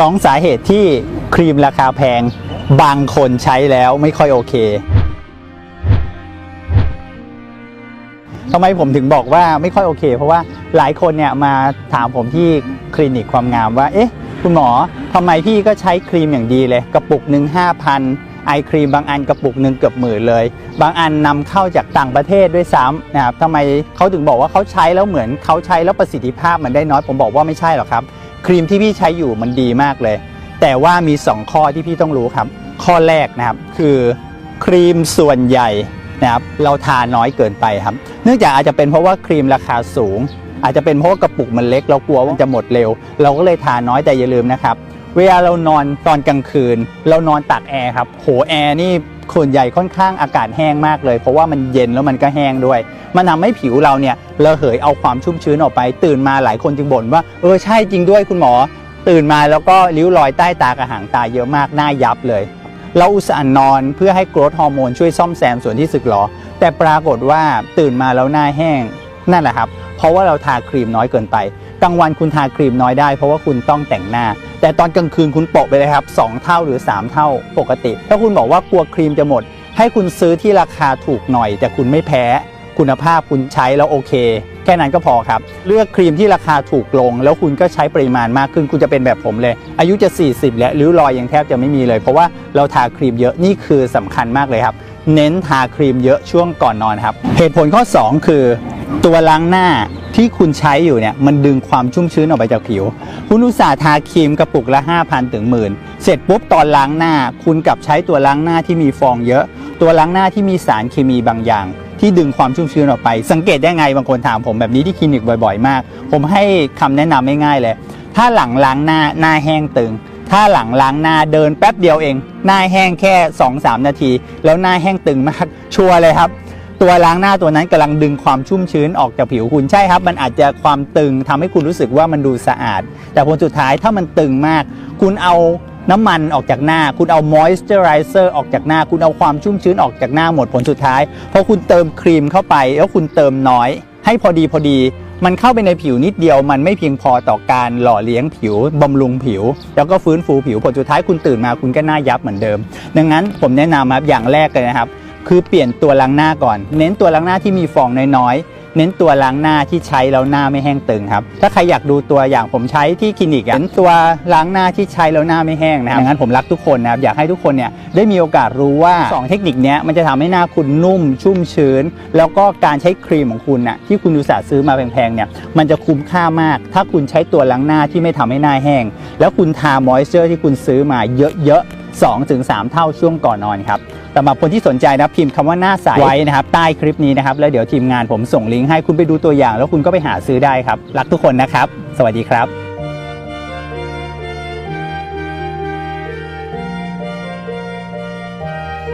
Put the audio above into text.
สองสาเหตุที่ครีมราคาแพง บางคนใช้แล้วไม่ค่อยโอเคทำไมผมถึงบอกว่าไม่ค่อยโอเค เพราะว่าหลายคนเนี่ยมาถามผมที่คลินิกความงามว่า เอ๊ะ คุณหมอทำไมพี่ก็ใช้ครีมอย่างดีเลย กระปุกหนึ่งห้าพันไอครีมบางอันกระปุกหนึ่งเกือบหมื่นเลย บางอันนำเข้าจากต่างประเทศด้วยซ้ำนะครับทำไมเขาถึงบอกว่าเขาใช้แล้วเหมือนเขาใช้แล้วประสิทธิภาพมันได้น้อย ผมบอกว่าไม่ใช่หรอกครับ ครีมที่พี่ใช้อยู่มันดีมากเลย แต่ว่ามี 2 ข้อที่พี่ต้องรู้ครับ ข้อแรกนะครับคือครีมส่วนใหญ่นะครับเราทาน้อยเกินไปครับ เนื่องจากอาจจะเป็นเพราะว่าครีมราคาสูง อาจจะเป็นเพราะกระปุกมันเล็กเรากลัวว่าจะหมดเร็ว เราก็เลยทาน้อยแต่อย่าลืมนะครับ เวลาเรานอนตอนกลางคืน เรานอนตากแอร์ครับโหแอร์นี่ ส่วนใหญ่ค่อนข้างอากาศแห้งมากเลย เพราะว่ามันเย็นแล้วมันก็แห้งด้วย มันทำให้ผิวเราเนี่ยระเหยเอาความชุ่มชื้นออกไป ตื่นมาหลายคนจึงบ่นว่าเออใช่จริงด้วยคุณหมอ ตื่นมาแล้วก็ริ้วรอยใต้ตากระหางตาเยอะมากหน้ายับเลย เราอุตส่าห์นอนเพื่อให้กรทฮอร์โมนช่วยซ่อมแซมส่วนที่สึกหรอ แต่ปรากฏว่าตื่นมาแล้วหน้าแห้งนั่นแหละครับ เพราะว่าเราทาครีมน้อยเกินไป กลางวันคุณทาครีมน้อยได้ เพราะว่าคุณต้องแต่งหน้า แต่ตอนกลางคืนคุณโปะไปเลยครับ 2 เท่าหรือ 3 เท่าปกติ ถ้าคุณบอกว่ากลัวครีมจะหมด ให้คุณซื้อที่ราคาถูกหน่อย แต่คุณไม่แพ้คุณภาพคุณใช้แล้วโอเค แค่นั้นก็พอครับ เลือกครีมที่ราคาถูกลง แล้วคุณก็ใช้ปริมาณมากขึ้นคุณจะเป็นแบบผมเลย อายุจะ 40 แล้วริ้วรอยยังแทบจะไม่มีเลย เพราะว่าเราทาครีมเยอะนี่คือสำคัญมากเลยครับ เน้นทาครีมเยอะช่วงก่อนนอนครับเหตุผลข้อ 2 คือ ตัวล้างหน้าที่คุณใช้อยู่เนี่ยมันดึงความชุ่มชื้นออกไปจากผิว คุณอุตส่าห์ทาครีมกระปุกละ 5,000 ถึงหมื่นเสร็จปุ๊บตอนล้างหน้า คุณกลับใช้ตัวล้างหน้าที่มีฟองเยอะ ตัวล้างหน้าที่มีสารเคมีบางอย่าง ที่ดึงความชุ่มชื้นออกไป สังเกตได้ไงบางคนถามผมแบบนี้ที่คลินิกบ่อยๆ มาก ผมให้คำแนะนำง่ายๆเลย ถ้าหลังล้างหน้าหน้าแห้งตึง ถ้าหลังล้างหน้าเดินแป๊บเดียวเอง หน้าแห้งแค่ 2-3 นาที แล้วหน้าแห้งตึงมากชัวร์เลยครับ ตัวล้างหน้าตัวนั้นกำลังดึงความชุ่มชื้นออกจากผิวคุณใช่ครับ มันอาจจะความตึงทำให้คุณรู้สึกว่ามันดูสะอาด แต่ผลสุดท้ายถ้ามันตึงมาก คุณเอาน้ำมันออกจากหน้า คุณเอา moisturizer ออกจากหน้า คุณเอาความชุ่มชื้นออกจากหน้าหมดผลสุดท้ายพอคุณเติมครีมเข้าไป แล้วคุณเติมน้อย ให้พอดีพอดี มันเข้าไปในผิวนิดเดียว มันไม่เพียงพอต่อการหล่อเลี้ยงผิวบำรุงผิว แล้วก็ฟื้นฟูผิวผลสุดท้ายคุณตื่นมาคุณก็หน้ายับเหมือนเดิม ดังนั้นผมแนะนำครับอย่างแรกเลยนะครับ คือเปลี่ยนตัวล้างหน้าก่อน เน้นตัวล้างหน้าที่มีฟองน้อยๆ เน้นตัวล้างหน้าที่ใช้แล้วหน้าไม่แห้งตึงครับ ถ้าใครอยากดูตัวอย่างผมใช้ที่คลินิกเน้นตัวล้างหน้าที่ใช้แล้วหน้าไม่แห้งนะครับงั้นผมรักทุกคนนะครับอยากให้ทุกคนเนี่ยได้มีโอกาสรู้ว่าสองเทคนิคนี้มันจะทำให้หน้าคุณนุ่มชุ่มชื้น แล้วก็การใช้ครีมของคุณน่ะที่คุณอุตส่าห์ซื้อมาแพงๆเนี่ยมันจะคุ้มค่ามาก ถ้าคุณใช้ตัวล้างหน้าที่ไม่ทำให้หน้าแห้ง แล้วคุณทามอยเจอร์ที่คุณซื้อมาเยอะๆ 2-3ถึง3เท่าช่วงก่อนนอนครับสำหรับคนที่สนใจนะพิมพ์คำว่าหน้าใสไว้นะครับใต้คลิปนี้นะครับแล้วเดี๋ยวทีมงานผมส่งลิงก์ให้คุณไปดูตัวอย่าง แล้วคุณก็ไปหาซื้อได้ครับ รักทุกคนนะครับ สวัสดีครับ